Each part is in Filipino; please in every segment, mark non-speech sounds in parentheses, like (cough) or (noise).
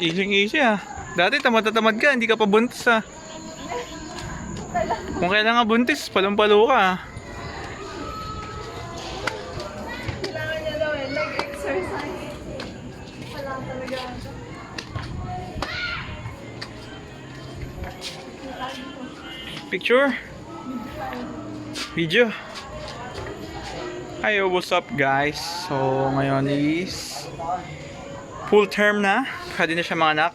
Easy easy ah. Dati tamad na tamad ka, hindi ka pa buntis ah. Kung kailan nga buntis, palumpalo ka ah. Kailangan niya daw eh, leg exercise. Wala talaga. Picture? Video? Hi, what's up guys? So, ngayon is full term na. Pwede na siya mga anak.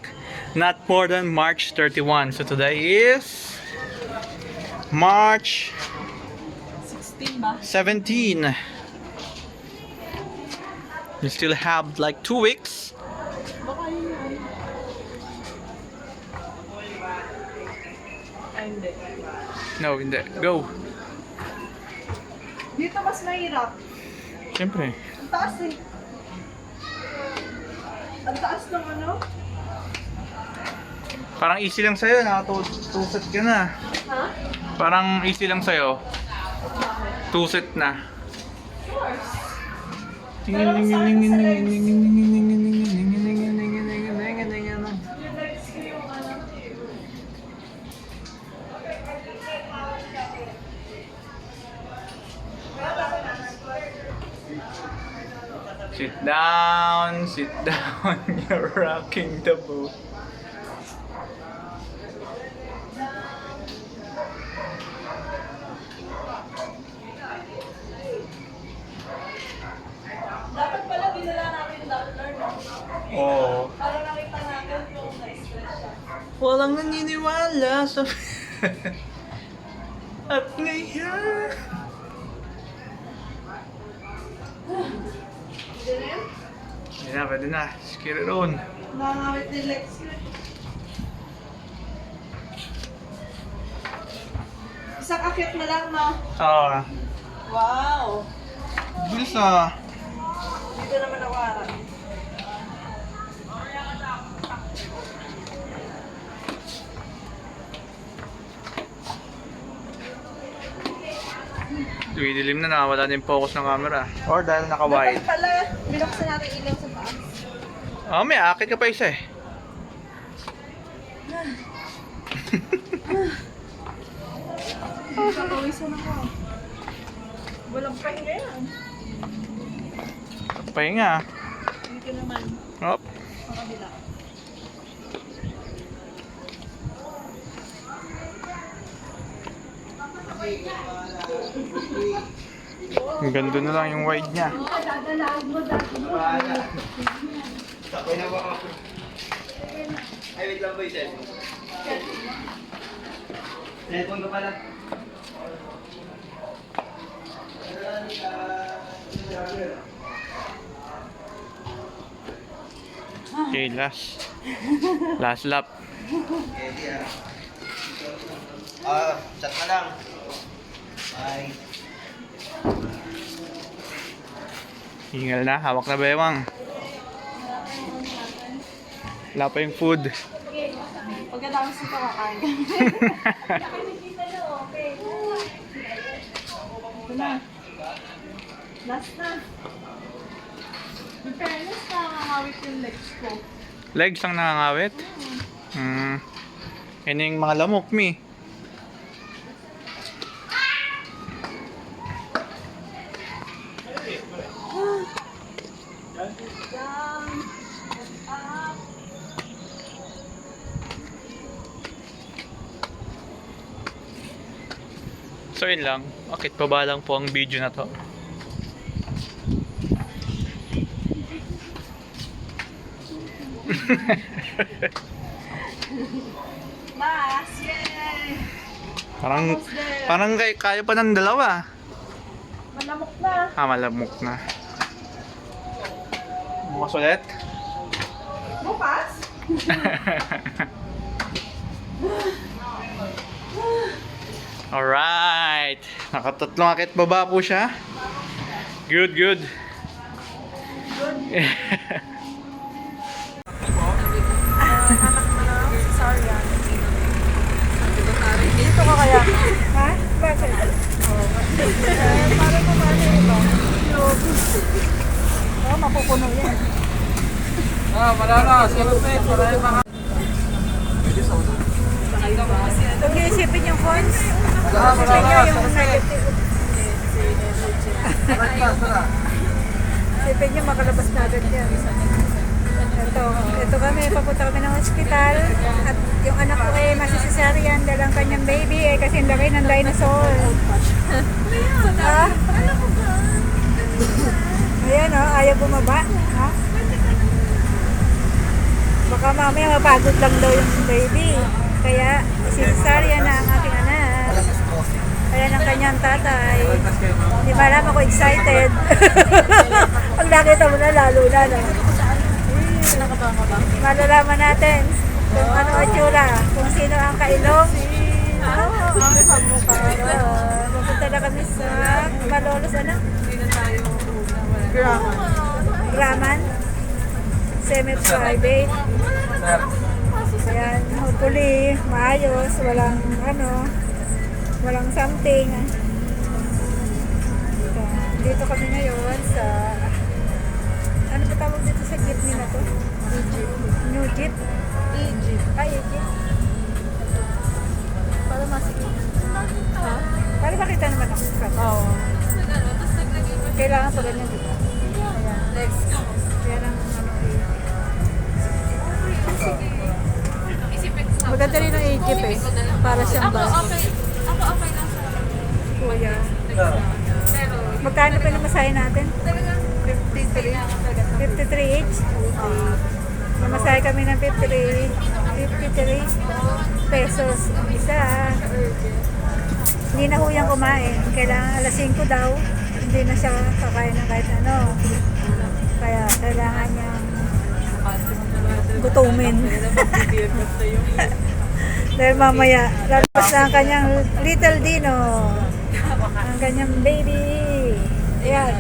Not more than March 31. So, today is March 16 ba? 17. You still have like two weeks. No, hindi. Go. Dito mas mahirap. Siyempre. Ang taas eh. Ang taas ng ano? Parang easy lang sa'yo. Nakatuset ka na. Ha? Parang easy lang sa'yo. Two set na. Yung Sit down, sit (laughs) down. You're rocking the boat. Dapat pala dinala namin yung doctor, no? Oo. Para nakita natin yung na-stress siya. Walang naniniwala sa... (laughs) At ngayon... na, pwede na. Ron. Nakangawit din legs ko. eh. Isang akit na lang, no? Oo. Wow! Bilis ah. Dito naman ako harap. Dumidilim na, nakawala na yung focus ng camera. Or dahil naka-wide. Dapat pala, binuksan natin ilaw sa. Oh, may akit ka pa isa eh. Papawisan ako. Walang pahinga yan. Pahinga. Dito naman, Hop. sa kabila. Ang ganda na lang yung wide niya. Ay, wait lang po yung cellphone. Cellphone ko pala. Okay, last. Last lap. Ah. Ah, chat na lang. Bye. Hingal na, hawak na bewang. Wala pa yung food. Pagkatapos ito kakain. (laughs) Last na. In fairness, nakakawit yung legs ko. Legs ang nangangawit. Hmm. Yan yung mga lamok, mi. So yun lang. Bakit pa ba lang po ang video na to? (laughs) Last. Yay! Parang, parang kay, kaya pa ng dalawa. Malamok na. Ah, malamok na. Bukas ulit. Bukas? (laughs) Alright. Nakatatlong akit baba po siya. Good, good. Sorry, ah. Dito ka kaya? Ha? Bakit? Oh, eh, para mo ba ito? Oh, mapupuno yan. Ah, malalas. Kalupit. Maraming mga... Huwag niyo isipin yung cons. Ah, Isipin niyo yung negative. Isipin niyo makalabas na agad yan. Ito, ito kami, papunta kami ng ospital at yung anak ko eh masisisaryan dahil ang kanyang baby eh kasi ang laki ng dinosaur. ha? Ayan o, ayaw bumaba. Ha? Baka mamaya mapagod lang daw yung baby. Kaya sisaryan na ang aking anak. Kaya ng kanyang tatay. Hindi ba alam ako excited. (laughs) Pag nakita mo na lalo na. No? Malalaman natin kung ano ang tsura, kung sino ang kailong. Oo, ang kamukha. Pupunta na kami sa Malolos, ano? Graman. Graman? Semi-private. Ayan, hopefully, maayos, walang ano, walang something. So, dito kami ngayon sa, ano ba tawag dito sa jeepney na to? New jeep? E-jeep. Ay, e-jeep. Para masigit. Ha? Para makita naman ako. Oo. Kailangan pa ganyan, Egypt eh. Para siyang bus. Ako okay lang sa Kuya. Magkano pa yung masahe natin? 53. 53 each? Uh, namasahe kami ng 53, 53 pesos isa. Hindi na ho kumain. Kailangan alas 5 daw. Hindi na siya kakain ng kahit ano. Kaya kailangan niyang gutumin. (laughs) Dahil mamaya, lalabas na ang kanyang little Dino. Ang kanyang baby. Ayan.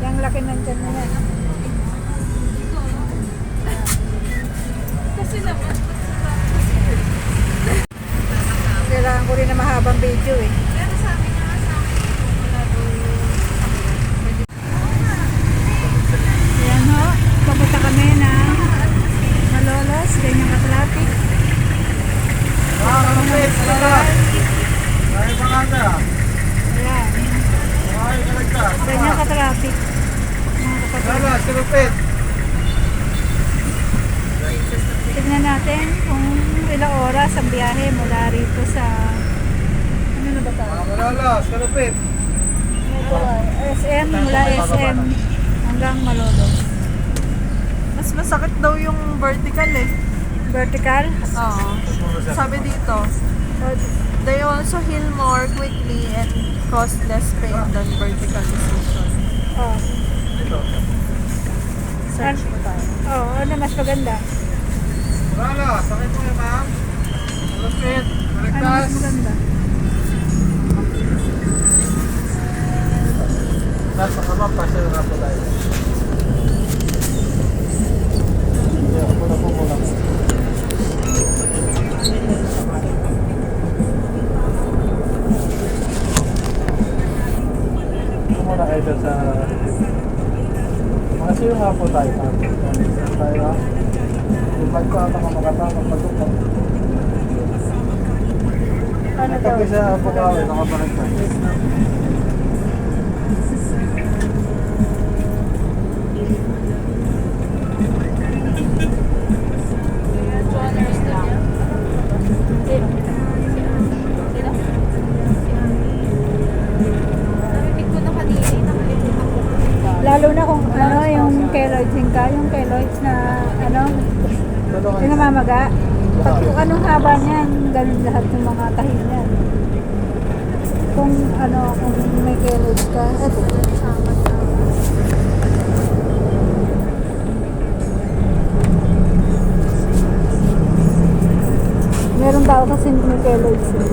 Yung laki ng tiyan na yan. Kasi naman, Kailangan ko rin na mahabang video eh. Ayan ho. Papunta kami ng Malolos. Ganyan ka-traffic. Ah, kalupit. Malalas. Maraming mga anda. Ayan. Ay, kalagtas. Ganyan ka-traffic. Mga kapatid. Malalas. Kalupit. Tignan natin kung ilang oras ang biyahe mula rito sa ano na ba tayo? malalas. Kalupit. SM mula SM hanggang Malolos. Mas masakit daw yung vertical eh. Vertical. Oo. Sabi dito, they also heal more quickly and cause less pain than vertical incision. oh, Search mo tayo. oh, ano mas maganda? Malalas. Sakit mo yun, ma'am. Kalupit. Ano mas maganda? Nasa kama pa siya na po tayo. Mga nga po tayo. Tayo. Yung bag ko ata makatapang pagkukang. Ano Ito daw? po sa Bukawi, lahat ng mga tahi niyan. Kung ano, kung may keloids ka. At, meron tao kasi may keloids. eh.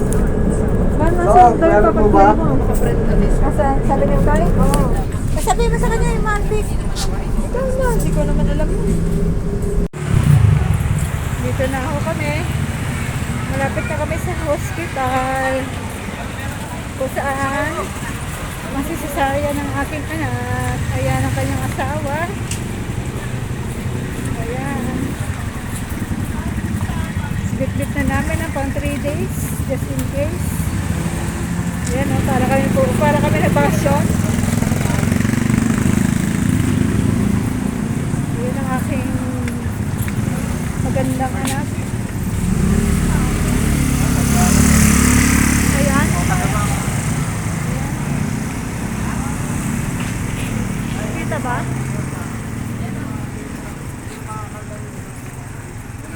Paano sa tayo meron po ba? mo? Sa, sa limit tayo? Oo. Sabihin mo sa kanya yung mantik. Ikaw na, hindi ko naman alam yun. Dito na ako kami. Malapit na kami sa hospital. Kung saan masisisaya ng aking anak. Ayan ang kanyang asawa. Ayan. Bit-bit na namin ang pang 3 days. Just in case. Ayan o, para kami po, para kami na basyon. Ayan ang aking magandang anak.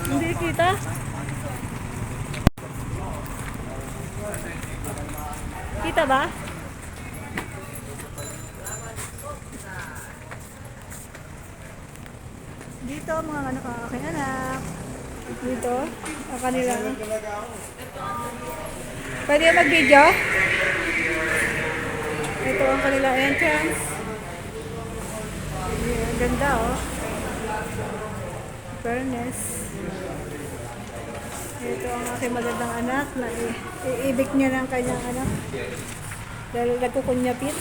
Hindi kita. Kita ba? Dito mga anak ang aking anak. Dito, ang kanila. Pwede mag-video? Ito ang kanila entrance. Yeah, ganda oh. Fairness. Ito ang aking magandang anak na iibig niya ng kanyang anak. Dahil nagkukunyapit.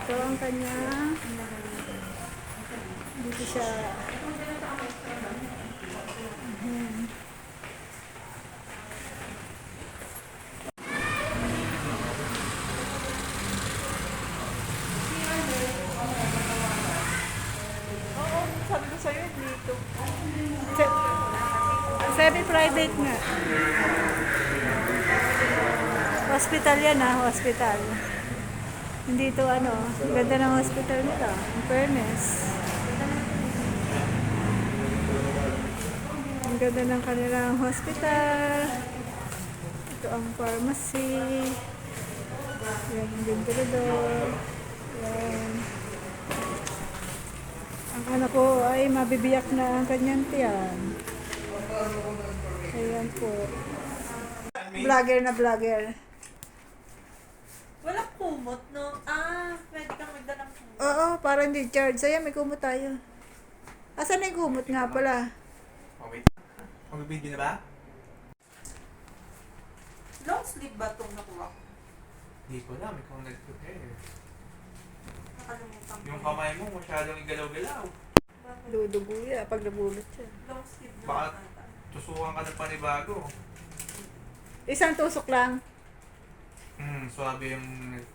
Ito ang kanya. Dito siya. Ayan. Oo, sabi ko sa'yo, dito. Se- Semi-private nga. Hospital yan ah, hospital. Hindi ito ano, ganda ng hospital nila. In. Ang ganda ng kanilang hospital. Ito ang pharmacy. Yan yung ventilador. Yan. Ang anak ko ay mabibiyak na ang kanyang tiyan. Ayan po. Vlogger na vlogger. Wala kumot, no? Ah, pwede kang magdala ng kumot. Oo, para hindi charge. Ayan, may kumot tayo. Asan na yung kumot nga pala? Oh, wait. Magbibideo na ba? Long sleeve ba itong nakuha ko? Hindi ko alam. Ikaw nag-prepare. Nakalimutan ko. Yung kamay mo masyadong igalaw-galaw. Dudugo yan pag nabulot siya. Long sleeve na Baka-. Tusukan ka ng panibago. Isang tusok lang. Hmm, swabe yung nag-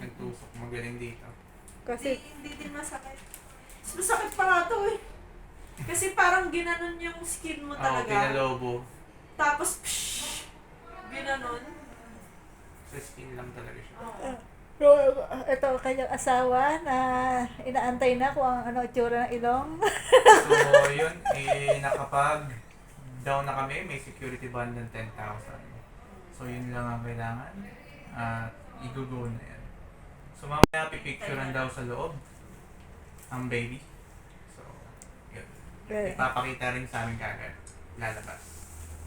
nagtusok. Magaling dito. Kasi, Hindi, hindi din masakit. Mas Masakit pa nga to eh. Kasi parang ginanon yung skin mo Oo, talaga. pinalobo. Tapos, pshh, ginanon. Sa skin lang talaga siya. Oo. Pero, ito ang kanyang asawa na inaantay na kung ang ano itsura ng ilong. So, yun, eh, nakapag down na kami, may security bond ng 10,000. So, yun lang ang kailangan. At i-go na yan. So, mamaya pipicturean daw sa loob ang baby. So, yun. Ipapakita rin sa amin kagad. Lalabas.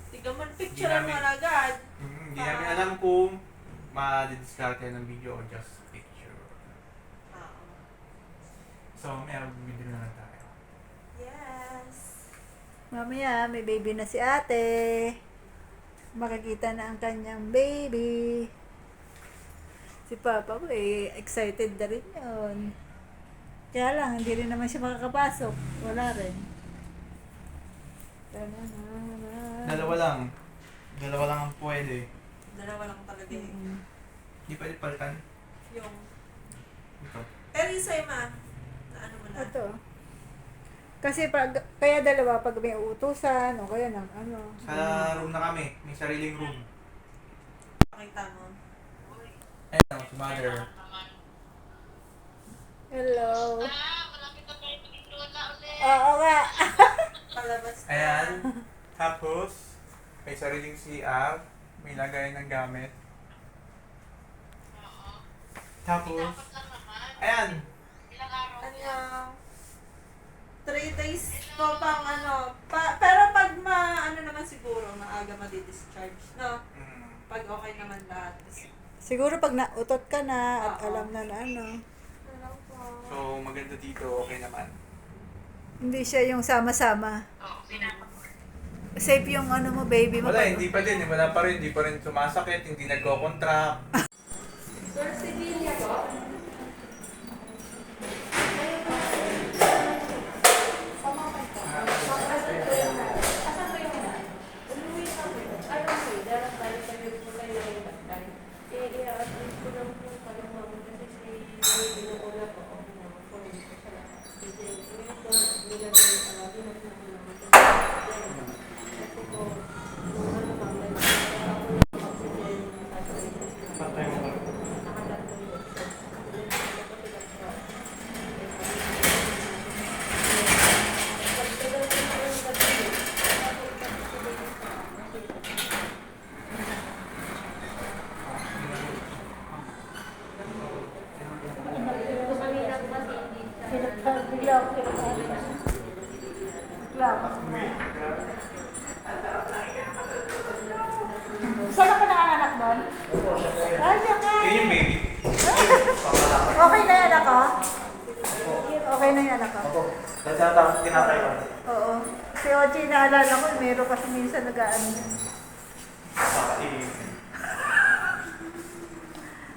Tiga mo, picture Hindi mo na agad. Hindi namin alam kung ma-discard ng video or just picture. Oo. So, may video na lang tayo. Mamaya, may baby na si ate. Makikita na ang kanyang baby. Si Papa ko eh, excited na rin yun. Kaya lang, hindi rin naman siya makakapasok. Wala rin. Dalawa lang. Dalawa lang ang pwede. Dalawa lang talaga eh. Mm. Hindi pwede palitan. Yung, Ito. pero yung sa'yo ma, na ano mo na. Ito. Kasi pag, kaya dalawa, pag may uutusan, o kaya ng ano. Sa room na kami. May sariling room. Pakita mo. Ayun, si mother. Hello. Oo nga. (laughs) Palabas na. Ayan. Tapos, may sariling CR. May lagay ng gamit. Tapos, ayan. Ano, three days ko pang ano, pa, pero pag ma, ano naman siguro, maaga madi-discharge, no? Mm. Pag okay naman lahat. Siguro pag nautot ka na at Oo. alam na na ano. Hello po. So, maganda dito. Okay naman. Hindi siya yung sama-sama. Safe yung ano mo, baby mo. Wala, pag- hindi pa din. eh. Wala pa rin. Hindi pa rin sumasakit. Hindi nagko-contract. (laughs) Club. Club. Saan ka nanganak doon? Ay, siya ka. Yun yung baby. Okay na yan ako? Okay na yan ako? Nagtatapos tinatay ko. Oo. Si Ochi, naalala ko, meron kasi minsan nag-ano. Kakainin.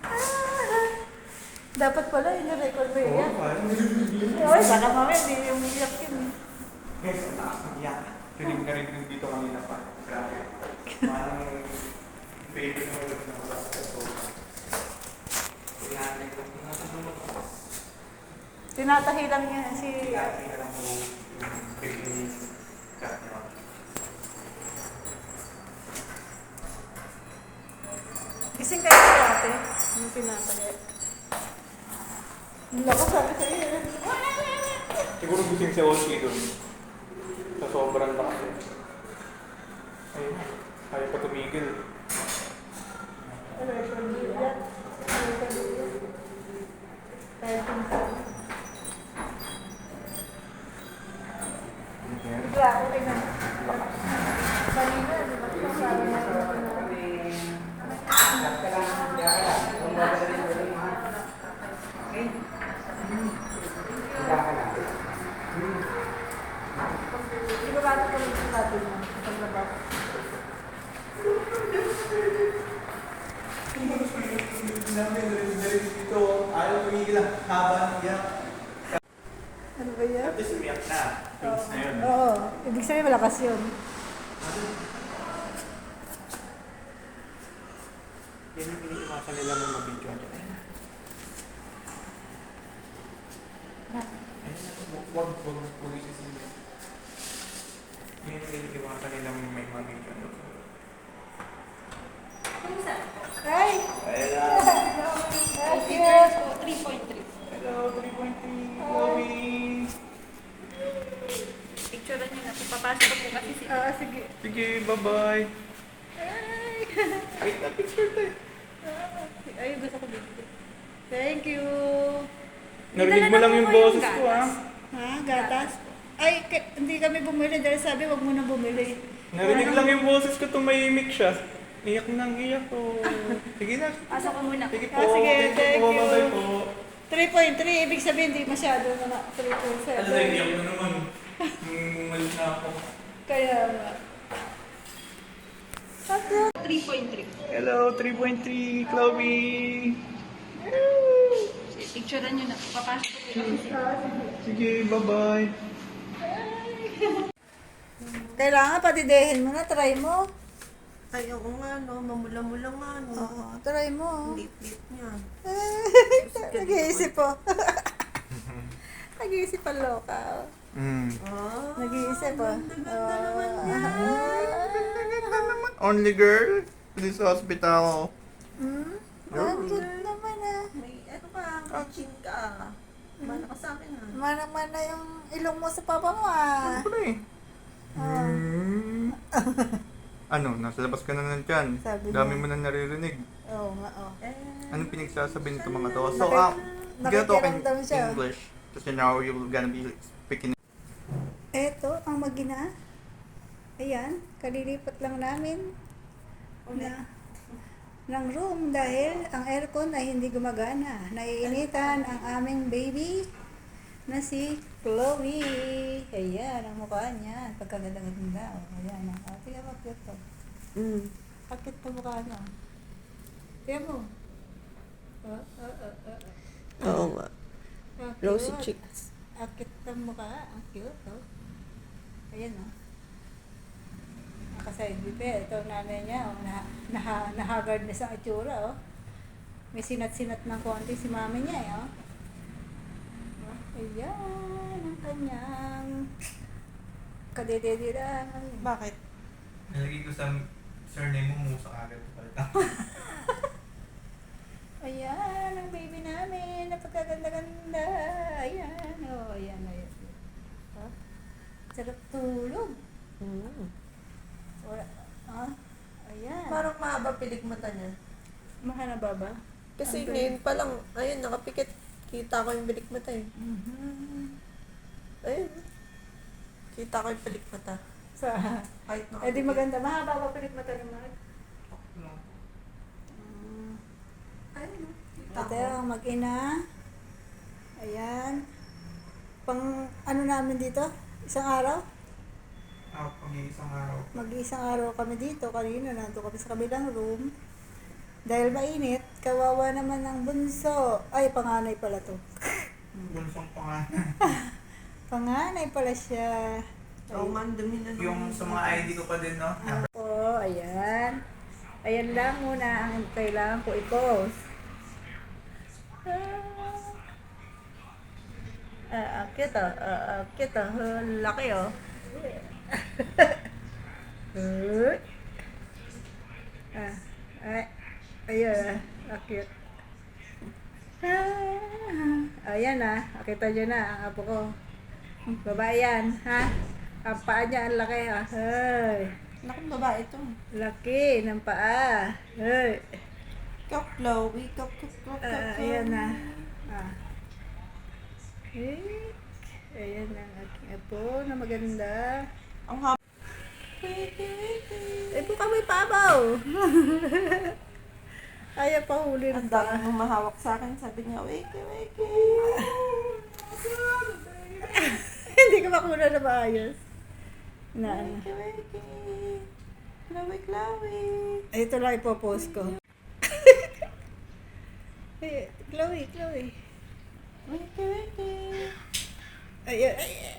Ah, Dapat pala, in-record mo Oo, yan. parang Ay, baka mamaya, hindi yung umiyak yun. Guys, ang taas ng iyak. Rinig na rinig dito kanina pa. Grabe. Parang baby na ulit na. Kailangan ko. (laughs) Tinatahi lang yan si... Na lang po yung baby niya. Gising kayo sa ate. Yung tinatahi. Ang lakas sabi sa iyo. Siguro gising si Ochi doon. Sa sobrang lakas eh. Ayun, kaya pa tumigil. Record mo yan. Record mo yan. Kahit pinsan. Bigla ako tingnan. Kanina, di ba? Sabi na Di ba bago ko lang sabi mo? Paglabas. Namin, dito, ayaw tumigil ang haba ng iyak. Ano ba yan? At least umiyak na. Tapos na yun. Oo. Ibig sabihin malakas yun. Yan yung iniiwasan nila ng mabidyo niya. Ayun na, wag, wag, wag isisili. Yan yung iniiwasan nila ng may mabidyo niya. Ay! Ayun na. Ay, Figures ko, 3.3. Hello, 3.3, Chloe. Picture niyo na. Papasok ko po kasi si Ah, sige. Sige, bye-bye. Ay! (laughs) Wait na, picture tayo. Ay, gusto ko dito. Thank you. Narinig mo lang yung boses ko, ha? Ha? Gatas? Ay, k- hindi kami bumili dahil sabi wag mo na bumili. Narinig lang yung boses ko, tumahimik siya. Iyak nang iyak ko. (laughs) Sige na. Pasok ko muna. Sige po. Ah, sige, thank you thank po. you. Bye-bye po. 3.3, ibig sabihin di masyado na na. 3.7. Ano na, iyak na naman. Nung umalis na ako. Kaya nga. At yun. 3.3. Hello, 3.3, Chloe. Picture niyo na. Papasok ko si Sige, bye-bye. Kailangan patidehin mo na, try mo. Ay, oo nga, no. Mamula-mula nga, no. Oo, try mo. Lip-lip niya. (laughs) Nag-iisip po. (laughs) Nag-iisip pa loka. Mm. Ah, Nag-iisip po. ganda naman Only girl? This hospital. Hmm? Ang cute naman ah. May, ano ka, may chin ka. Mana ka sa akin, ha. Mana-mana yung ilong mo sa papa mo ah. Ano eh? Mm. ano, nasa labas ka na ng tiyan. Sabi Dami mo na naririnig. Oo nga oh. Eh, Anong pinagsasabi nito mga tawa? So, ah, you're gonna talk in nakikiramdam siya. English. Kasi now you're gonna be speaking Eto, ang magina. Ayan, kalilipat lang namin na ng room dahil ang aircon ay hindi gumagana. Naiinitan ang aming baby na si Chloe. Ayan, ang mukha niya. Pagkaganda-ganda. Oh, Ayan, ang oh, mo, cute to. mm. Akit pa mukha na. Tingnan mo. Oh, oh, oh, oh, oh. Oo nga. Ah, Rosy cute. cheeks. Akit ang mukha. Ang cute, oh. Ayan, oh. Nakaside view pa. Ito ang nanay niya, oh. Na, naha, nahagard na sa itsura, oh. May sinat-sinat ng konti si mami niya, eh, oh. Oh, Ayan, ang kanyang kadededira. Bakit? Nalagay ko sa surname mo, Musa agad. Ayan, (laughs) ang baby namin. Napagkaganda-ganda. Ayan, oh. Ayan, ayan. Oh. Sarap tulog. Mm. Wala. Ah, ayan. Mahaba pilik mata niya. Mahana ba ba? Kasi Ang ngayon pa lang, ayun, nakapikit. Kita ko yung bilik mata eh. Mhm. Ayun. Kita ko yung pelik mata. Sa, Kahit eh di maganda. Mahaba pa pilit mata mag. Ayun. no? Kita Ito ko. ang mag-ina. Ayan. Pang ano namin dito? Isang araw? Ah, pag-iisang araw. Mag-isang araw kami dito. Kanina nandito kami sa kabilang room. Dahil mainit, kawawa naman ang bunso. Ay, panganay pala to. Bunsong pangalan. (laughs) Panganay pala siya. Oo nga, ang dumi na yung sa mga ID ko pa din, no? Oo, ayan. Ayan lang muna ang kailangan ko i-post. Ah, ah, cute oh. Ah, ah, cute oh. Ah, Laki oh. Uy. ah, ay, ayun ah. Ah, cute. Ah, ayan ah. Nakita nyo na ang apo ko. Babae yan, ha? Ang paa niya, ang laki ah. Ay. Naku, babae ito. Laki ng paa. Ay. Ikaw, Chloe. Ikaw, ikaw, ikaw, ikaw, Ah, ikaw. ayan na. Ah. Eh, ayan ang aking apo na maganda. Ang haba. Eh, buka may pabaw. (laughs) Ayaw pa huli Ang ng dami mong mahawak sa akin. Sabi niya, wiki, wiki. (laughs) Hindi ka makuna na maayos. Na, ano. Wiki, wiki. Chloe, Chloe. Ito lang ipopost ko. (laughs) Eh, Chloe, Chloe. Wiki, wiki. Ayan, ayan.